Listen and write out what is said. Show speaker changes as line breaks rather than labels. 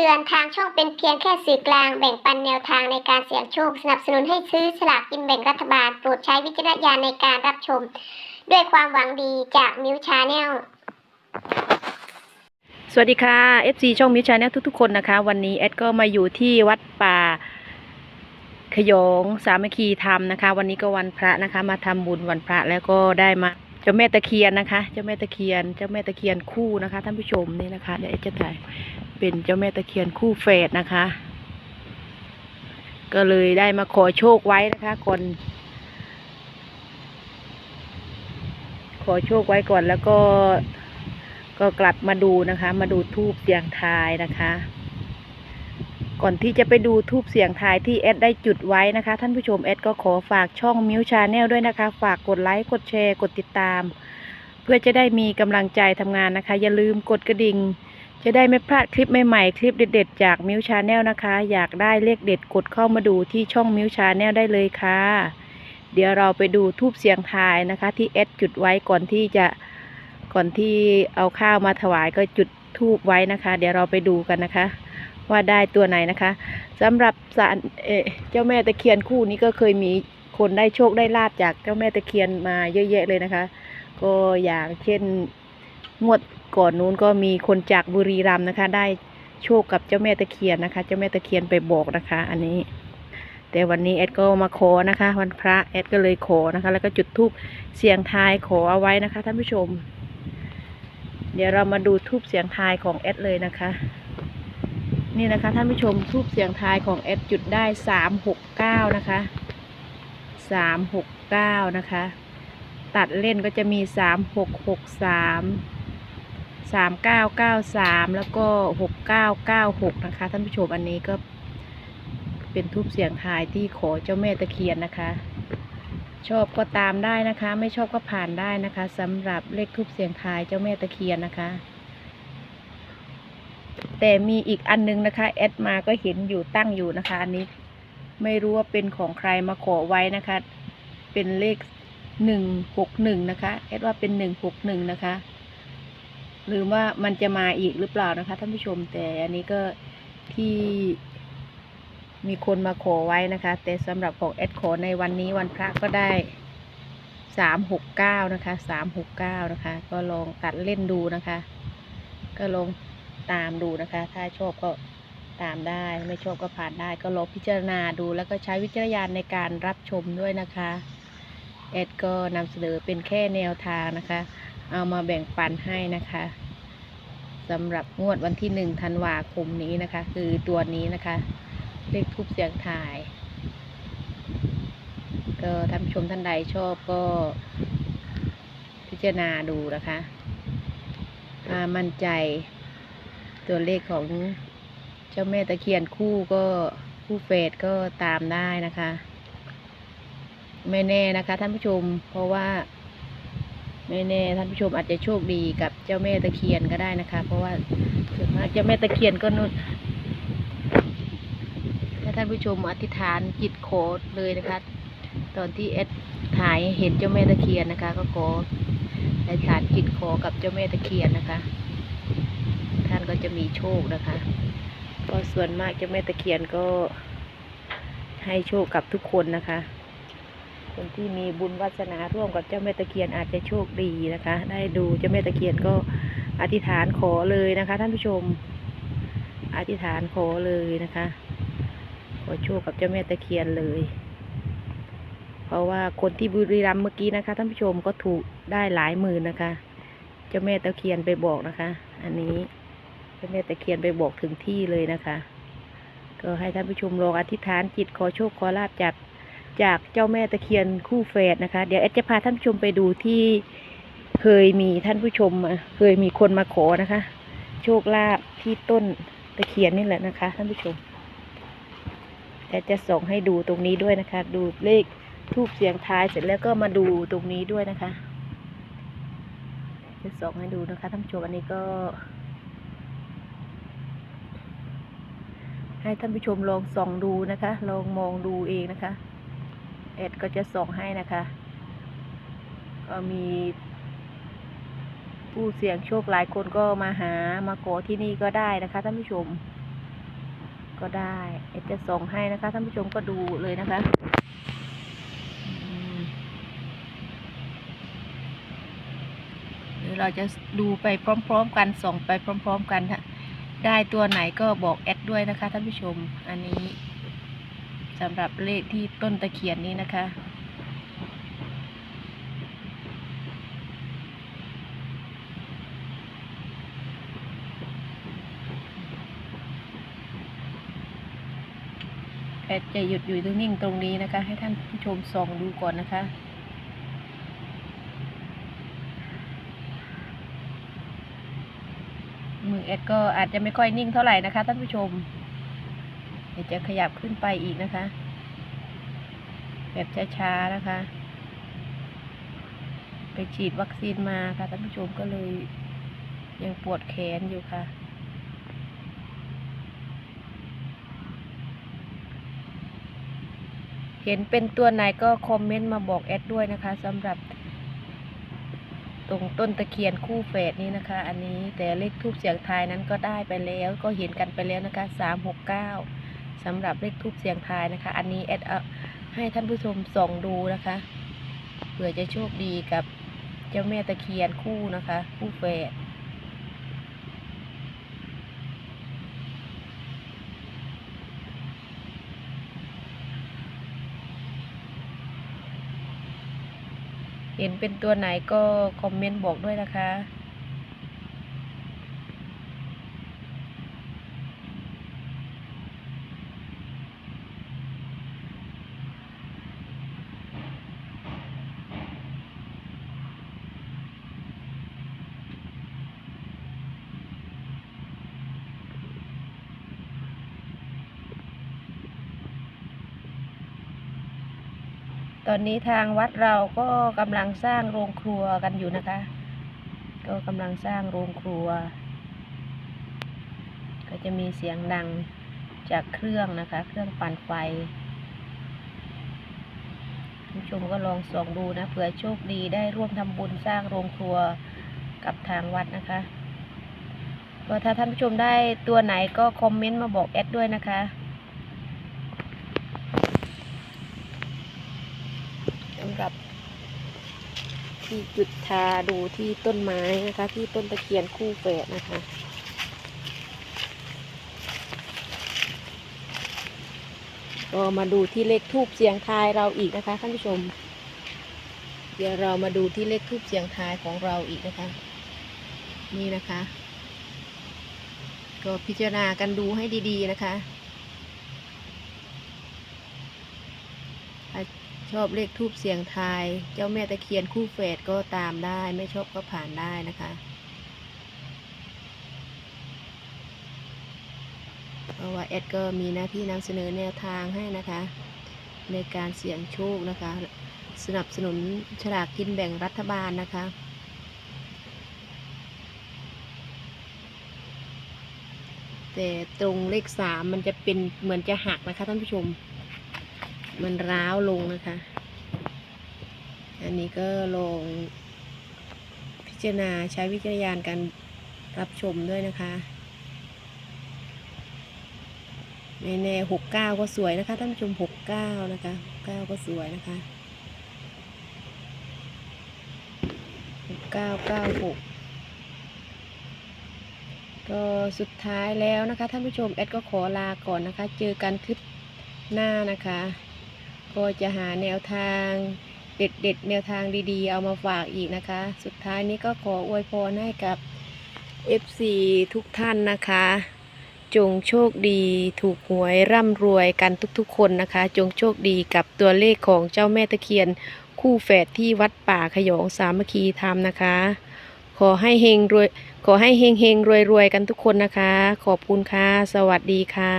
ตือนทางช่องเป็นเพียงแค่สื่อกลางแบ่งปันแนวทางในการเสี่ยงโชค สนับสนุนให้ซื้อสลากกินแบ่งรัฐบาล โปรดใช้วิจารณญาณในการรับชม ด้วยความหวังดีจากมิวชาแนล
สวัสดีค่ะ FC ช่องมิวชาแนลทุกๆ คนนะคะ วันนี้แอดก็มาอยู่ที่วัดป่าขยงสามัคคีธรรมนะคะ วันนี้ก็วันพระนะคะ มาทำบุญวันพระแล้วก็ได้มาเจ้าแม่ตะเคียนนะคะ เจ้าแม่ตะเคียน เจ้าแม่ตะเคียนคู่นะคะ ท่านผู้ชมนี่นะคะ เดี๋ยวแอดจะถ่าย เป็นเจ้าแม่ตะเคียนคู่เฟสนะคะ ก็เลยได้มาขอโชคไว้นะคะก่อนขอโชคไว้ก่อนแล้วก็ก็กลับมาดูนะคะ มาดูทูบเสียงทายนะคะ ก่อนที่จะไปดูทูบเสียงทายที่แอดได้จุดไว้นะคะ ท่านผู้ชมแอดก็ขอฝากช่องมิวชาแนลด้วยนะคะ ฝากกดไลค์กดแชร์ กดติดตาม เพื่อจะได้มีกำลังใจทำงานนะคะ อย่าลืมกดกระดิ่ง จะได้ไม่พลาดคลิปใหม่ๆ คลิปเด็ดๆ จากมิวชาแนลนะคะ อยากได้เลขเด็ดกดเข้ามาดูที่ช่องมิวชาแนลได้เลยค่ะ เดี๋ยวเราไปดูทูบเสียงทายนะคะ ที่แอดจุดไว้ก่อนที่จะก่อนที่เอาข้าวมาถวายก็จุดธูปไว้นะคะ เดี๋ยวเราไปดูกันนะคะ ว่าได้ตัวไหนนะคะสำหรับสารเออเจ้าแม่ตะเคียนคู่นี้ก็เคยมีคนได้โชคได้ลาบจากเจ้าแม่ตะเคียนมาเยอะแยะเลยนะคะ ก็อย่างเช่น งวดก่อนนู้นก็มีคนจากบุรีรัมย์นะคะ ได้โชคกับเจ้าแม่ตะเคียนนะคะ เจ้าแม่ตะเคียนไปบอกนะคะ อันนี้ แต่วันนี้แอดก็มาขอนะคะ วันพระแอดก็เลยขอนะคะ แล้วก็จุดธูปเสียงทายขอเอาไว้นะคะท่านผู้ชม เดี๋ยวเรามาดูทูบเสียงทายของแอดเลยนะคะ นี่นะคะท่านผู้ชมทูบเสียงทายของแอดจุดได้สามหกเก้านะคะสามหกเก้านะคะ ตัดเล่นก็จะมีสามหกหกสาม สามเก้าเก้าสามแล้วก็หกเก้าเก้าหกนะคะ ท่านผู้ชมอันนี้ก็เป็นทูบเสียงทายที่ขอเจ้าแม่ตะเคียนนะคะ ชอบก็ตามได้นะคะ ไม่ชอบก็ผ่านได้นะคะสำหรับเลขทูบเสียงทายเจ้าแม่ตะเคียนนะคะ แต่มีอีกอันนึงนะคะแอดมาก็เห็นอยู่ตั้งอยู่นะคะ อันนี้ไม่รู้ว่าเป็นของใครมาขอไว้นะคะ เป็นเลขหนึ่งหกหนึ่งนะคะแอดว่าเป็นหนึ่งหกหนึ่งนะคะ หรือว่ามันจะมาอีกหรือเปล่านะคะท่านผู้ชมแต่อันนี้ก็ที่มีคนมาขอไว้นะคะ แต่สำหรับของแอดขอในวันนี้วันพระก็ได้สามหกเก้านะคะสามหกเก้านะคะ ก็ลองตัดเล่นดูนะคะ ก็ลองตามดูนะคะ ถ้าชอบก็ตามได้ ไม่ชอบก็ผ่านได้ ก็ลองพิจารณาดู แล้วก็ใช้วิจารณญาณในการรับชมด้วยนะคะแอดก็นำเสนอเป็นแค่แนวทางนะคะ เอามาแบ่งปันให้นะคะ สำหรับงวดวันที่หนึ่งธันวาคมนี้นะคะ คือตัวนี้นะคะ เลขทูบเสียงถ่าย ก็ท่านผู้ชมท่านใดชอบก็พิจารณาดูนะคะถ้ามั่นใจตัวเลขของเจ้าแม่ตะเคียนคู่ก็คู่เฟสก็ตามได้นะคะ ไม่แน่นะคะท่านผู้ชมเพราะว่า ไม่แน่ท่านผู้ชมอาจจะโชคดีกับเจ้าแม่ตะเคียนก็ได้นะคะ เพราะว่าส่วนมากเจ้าแม่ตะเคียนก็นุนถ้าท่านผู้ชมอธิษฐานจิตขอเลยนะคะ ตอนที่เอดถ่ายเห็นเจ้าแม่ตะเคียนนะคะ ก็ขออธิษฐานจิตขอกับเจ้าแม่ตะเคียนนะคะ ท่านก็จะมีโชคนะคะก็ส่วนมากเจ้าแม่ตะเคียนก็ให้โชคกับทุกคนนะคะ คนที่มีบุญวาสนาร่วมกับเจ้าแม่ตะเคียนอาจจะโชคดีนะคะ ได้ดูเจ้าแม่ตะเคียนก็อธิษฐานขอเลยนะคะ ท่านผู้ชม อธิษฐานขอเลยนะคะ ขอโชคกับเจ้าแม่ตะเคียนเลย เพราะว่าคนที่บุรีรัมย์เมื่อกี้นะคะ ท่านผู้ชมก็ถูกได้หลายหมื่นนะคะ เจ้าแม่ตะเคียนไปบอกนะคะ อันนี้เจ้าแม่ตะเคียนไปบอกถึงที่เลยนะคะ ก็ให้ท่านผู้ชมลองอธิษฐานจิตขอโชคขอลาบจาก จากเจ้าแม่ตะเคียนคู่แฝดนะคะ เดี๋ยวแอดจะพาท่านผู้ชมไปดูที่เคยมีท่านผู้ชมเคยมีคนมาขอนะคะ โชคลาภที่ต้นตะเคียนนี่แหละนะคะ ท่านผู้ชมแต่จะส่งให้ดูตรงนี้ด้วยนะคะ ดูเลขทูบเสียงท้ายเสร็จแล้วก็มาดูตรงนี้ด้วยนะคะ จะส่งให้ดูนะคะท่านผู้ชมอันนี้ก็ให้ท่านผู้ชมลองส่องดูนะคะ ลองมองดูเองนะคะ แอดก็จะส่งให้นะคะ ก็มีผู้เสี่ยงโชคหลายคนก็มาหามาขอที่นี่ก็ได้นะคะท่านผู้ชม ก็ได้เอ็ดจะส่งให้นะคะท่านผู้ชมก็ดูเลยนะคะอืมหรือเราจะดูไปพร้อม ๆ กันส่งไปพร้อม ๆ กันค่ะได้ตัวไหนก็บอกแอดด้วยนะคะท่านผู้ชม อันนี้ สำหรับเลขที่ต้นตะเคียนนี้นะคะ แอดจะหยุดอยู่นิ่งตรงนี้นะคะ ให้ท่านผู้ชมส่องดูก่อนนะคะมือแอดก็อาจจะไม่ค่อยนิ่งเท่าไหร่นะคะท่านผู้ชม ดี๋ยวจะขยับขึ้นไปอีกนะคะ แบบช้าๆนะคะ ไปฉีดวัคซีนมาค่ะท่านผู้ชมก็เลยยังปวดแขนอยู่ค่ะ เห็นเป็นตัวไหนก็คอมเมนต์มาบอกแอดด้วยนะคะสำหรับตรงต้นตะเคียนคู่แฝดนี้นะคะ อันนี้แต่เลขทูบเสียงทายนั้นก็ได้ไปแล้ว ก็เห็นกันไปแล้วนะคะสามหกเก้า สำหรับเลขทูบเสียงทายนะคะ อันนี้แอดให้ท่านผู้ชมส่องดูนะคะเผื่อจะโชคดีกับเจ้าแม่ตะเคียนคู่นะคะ คู่แฝดเห็นเป็นตัวไหนก็คอมเมนต์บอกด้วยนะคะ ตอนนี้ทางวัดเราก็กำลังสร้างโรงครัวกันอยู่นะคะ ก็กำลังสร้างโรงครัว ก็จะมีเสียงดังจากเครื่องนะคะ เครื่องปั่นไฟผู้ชมก็ลองส่องดูนะเผื่อโชคดีได้ร่วมทำบุญสร้างโรงครัวกับทางวัดนะคะก็ถ้าท่านผู้ชมได้ตัวไหนก็คอมเมนต์มาบอกแอดด้วยนะคะ สำหรับ ที่จุดทาดูที่ต้นไม้นะคะ ที่ต้นตะเคียนคู่แฝดนะคะก็มาดูที่เลขทูบเสียงทายเราอีกนะคะท่านผู้ชม เดี๋ยวเรามาดูที่เลขทูบเสียงทายของเราอีกนะคะ นี่นะคะ ก็พิจารณากันดูให้ดี ๆ นะคะ ชอบเลขทูบเสียงทาย เจ้าแม่ตะเคียนคู่เฟดก็ตามได้ ไม่ชอบก็ผ่านได้นะคะ เพราะว่าแอดก็มีหน้าที่นำเสนอแนวทางให้นะคะ ในการเสี่ยงโชคนะคะ สนับสนุนฉลากกินแบ่งรัฐบาลนะคะแต่ตรงเลขสามมันจะเป็นเหมือนจะหักนะคะท่านผู้ชม มันร้าวลงนะคะ อันนี้ก็ลองพิจารณาใช้วิจารณญาณการรับชมด้วยนะคะในแน่หกเก้าก็สวยนะคะท่านผู้ชมหกเก้านะคะเก้าก็สวยนะคะหกเก้าเก้าหกก็สุดท้ายแล้วนะคะท่านผู้ชมแอดก็ขอลาก่อนนะคะ เจอกันคลิปหน้านะคะ ก็จะหาแนวทางเด็ดๆ แนวทางดีๆ เอามาฝากอีกนะคะ สุดท้ายนี้ก็ขออวยพรให้กับ FC ทุกท่านนะคะ จงโชคดีถูกหวยร่ำรวยกันทุกๆ คนนะคะ จงโชคดีกับตัวเลขของเจ้าแม่ตะเคียนคู่แฝดที่วัดป่าขยองสามัคคีธรรมนะคะ ขอให้เฮงรวยขอให้เฮงเฮงรวยรวยกันทุกคนนะคะ ขอบคุณค่ะ สวัสดีค่ะ